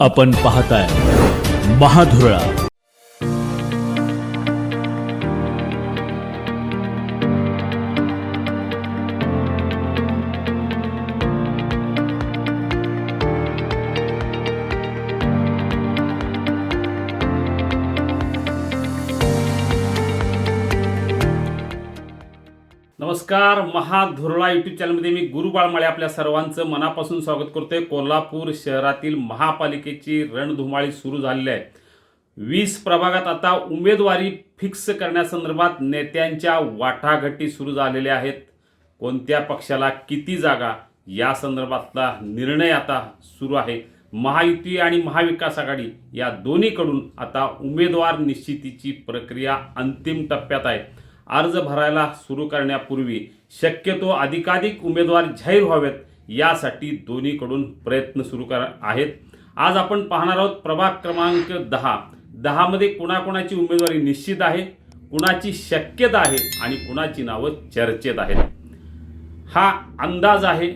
आपण पाहताय महाधुरळा. नमस्कार महाधुरळा युट्यूब चॅनलमध्ये मी गुरुबाळमाळे आपल्या सर्वांचं मनापासून स्वागत करतोय. कोल्हापूर शहरातील महापालिकेची रणधुमाळी सुरू झालेली आहे. वीस प्रभागात आता उमेदवारी फिक्स करण्यासंदर्भात नेत्यांच्या वाटाघाटी सुरू झालेल्या आहेत. कोणत्या पक्षाला किती जागा या संदर्भातला निर्णय आता सुरू आहे. महायुती आणि महाविकास आघाडी या दोन्हीकडून आता उमेदवार निश्चितीची प्रक्रिया अंतिम टप्प्यात आहे. अर्ज भरायला सुरू करण्यापूर्वी शक्यतो अधिकाधिक उमेदवार जाहीर व्हावेत यासाठी दोन्हीकडून प्रयत्न सुरू कर आहेत. आज आपण पाहणार आहोत प्रभाग क्रमांक दहा. दहामध्ये कुणाकुणाची उमेदवारी निश्चित आहे कुणाची शक्यता आहे आणि कुणाची नावं चर्चेत आहेत. हा अंदाज आहे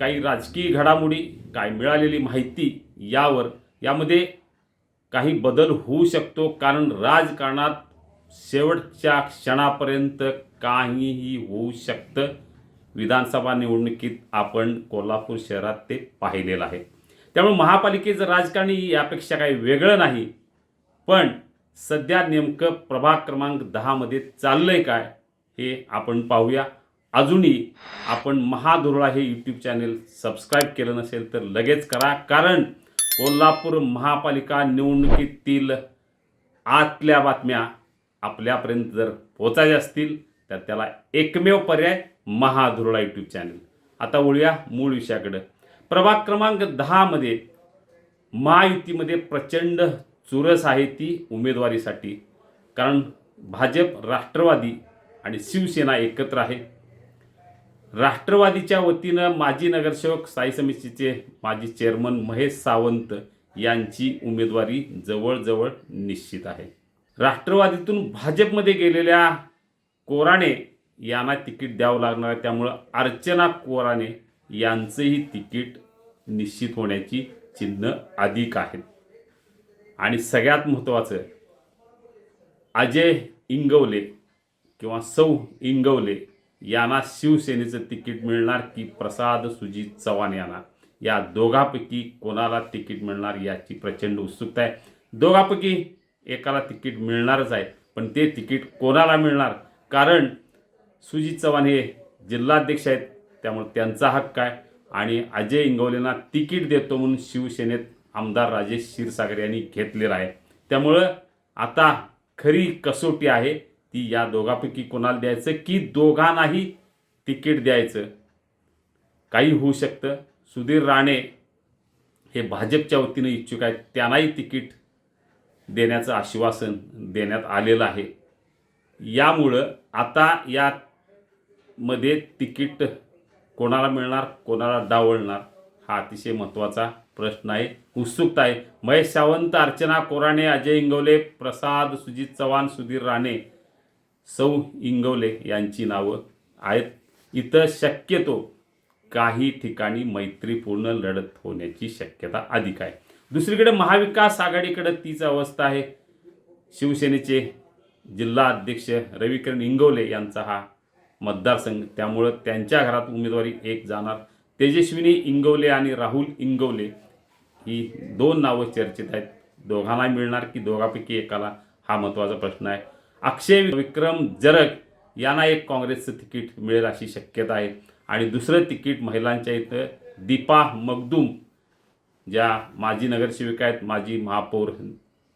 काही राजकीय घडामोडी काय मिळालेली माहिती यावर. यामध्ये काही बदल होऊ शकतो कारण राजकारणात शेवटच्या क्षणापर्यंत काहीही होऊ शकतं. विधानसभा निवडणुकीत आपण कोल्हापूर शहरात ते पाहिलेलं आहे. त्यामुळे महापालिकेचं राजकारणी यापेक्षा काही वेगळं नाही. पण सध्या नेमकं प्रभाग क्रमांक दहामध्ये चाललं आहे काय हे आपण पाहूया. अजूनही आपण महादुरळा हे यूट्यूब चॅनेल सबस्क्राईब केलं नसेल तर लगेच करा कारण कोल्हापूर महापालिका निवडणुकीतील आतल्या बातम्या आपल्यापर्यंत जर पोचायचे असतील तर त्याला एकमेव पर्याय महाधुरळा यूट्यूब चॅनल आता वळूया मूळ विषयाकडं. प्रभाग क्रमांक दहामध्ये महायुतीमध्ये प्रचंड चुरस आहे ती उमेदवारीसाठी. कारण भाजप राष्ट्रवादी आणि शिवसेना एकत्र आहे. राष्ट्रवादीच्या वतीनं माजी नगरसेवक स्थायी समितीचे माजी चेअरमन महेश सावंत यांची उमेदवारी जवळजवळ निश्चित आहे. राष्ट्रवादीतून भाजपमध्ये गेलेल्या कोराणे यांना तिकीट द्यावं लागणार आहे. त्यामुळं अर्चना कोराणे यांचंही तिकीट निश्चित होण्याची चिन्ह अधिक आहेत. आणि सगळ्यात महत्त्वाचं अजय इंगवले किंवा सौ इंगवले यांना शिवसेनेचं तिकीट मिळणार की प्रसाद सुजित चव्हाण यांना? या दोघापैकी कोणाला तिकीट मिळणार याची प्रचंड उत्सुकता आहे. दोघापैकी एकाला तिकीट मिळणारच आहे पण ते तिकीट कोणाला मिळणार? कारण सुजित चव्हाण हे जिल्हाध्यक्ष आहेत त्यामुळे त्यांचा हक्क आहे. आणि अजय इंगवलेंना तिकीट देतो म्हणून शिवसेनेत आमदार राजेश क्षीरसागर यांनी घेतलेला आहे. त्यामुळं आता खरी कसोटी आहे ती या दोघांपैकी कोणाला द्यायचं? की दोघांनाही तिकीट द्यायचं? काही होऊ शकतं. सुधीर राणे हे भाजपच्या वतीनं इच्छुक आहेत त्यांनाही तिकीट देण्याचं आश्वासन देण्यात आलेलं आहे. यामुळं आता यामध्ये तिकीट कोणाला मिळणार कोणाला डावळणार हा अतिशय महत्त्वाचा प्रश्न आहे. उत्सुकता आहे. महेश सावंत अर्चना कोराणे अजय इंगवले प्रसाद सुजित चव्हाण सुधीर राणे सौ इंगवले यांची नावं आहेत. इथं शक्यतो काही ठिकाणी मैत्रीपूर्ण लढत होण्याची शक्यता अधिक आहे. दुसरीकडे महाविकास आघाडीकडे तीच अवस्था आहे. शिवसेनेचे जिल्हा अध्यक्ष रविकिरण इंगवले यांचा हा मतदारसंघ. त्यामुळं त्यांच्या घरात उमेदवारी एक जाणार. तेजस्विनी इंगवले आणि राहुल इंगवले ही दोन नावं चर्चेत आहेत. दोघांना मिळणार की दोघांपैकी एकाला हा महत्त्वाचा प्रश्न आहे. अक्षय विक्रम जरग यांना एक काँग्रेसचं तिकीट मिळेल अशी शक्यता आहे. आणि दुसरं तिकीट महिलांच्या इथं दीपा मगदूम ज्या माजी नगरसेविका आहेत माजी महापौर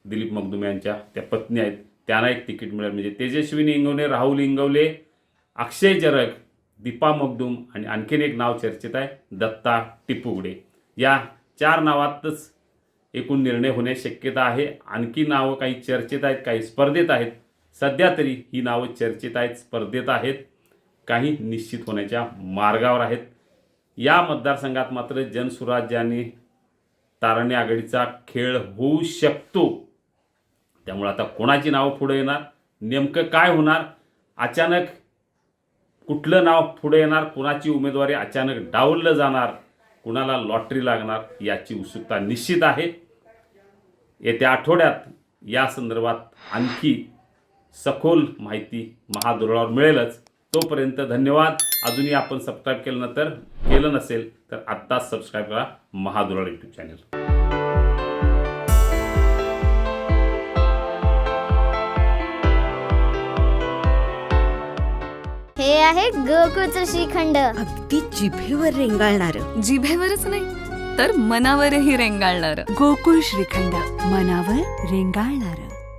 दिलीप मगदुम यांच्या त्या पत्नी आहेत. त्यांना एक तिकीट मिळेल. म्हणजे तेजस्विनी इंगवले राहुल इंगवले अक्षय जरग दीपा मगदूम आणि आणखीन एक नाव चर्चेत आहे दत्ता टिपुगडे. या चार नावातच एकूण निर्णय होण्याची शक्यता आहे. आणखी नावं काही चर्चेत आहेत काही स्पर्धेत आहेत. सध्या तरी ही नावं चर्चेत आहेत स्पर्धेत आहेत. काही निश्चित होण्याच्या मार्गावर आहेत. या मतदारसंघात मात्र जनसुराज्याने तारणे आघाडीचा खेळ होऊ शकतो. त्यामुळे आता कोणाची नावं पुढे येणार? नेमकं काय होणार? अचानक कुठलं नाव पुढे येणार? कुणाची उमेदवारी अचानक डावललं जाणार? कुणाला लॉटरी लागणार? याची उत्सुकता निश्चित आहे. येत्या आठवड्यात या संदर्भात आणखी सखोल माहिती महादुरावर मिळेलच. तोपर्यंत धन्यवाद. अजूनही आपण सबस्क्राईब केलं नंतर केलं नसेल तर आत्ताच सबस्क्राईब करा महादुरळ यूट्यूब चॅनल हे आहे गोकुळचं श्रीखंड. अगदी जिभेवर रेंगाळणार. जिभेवरच नाही तर मनावरही रेंगाळणार. गोकुळ श्रीखंड मनावर रेंगाळणार.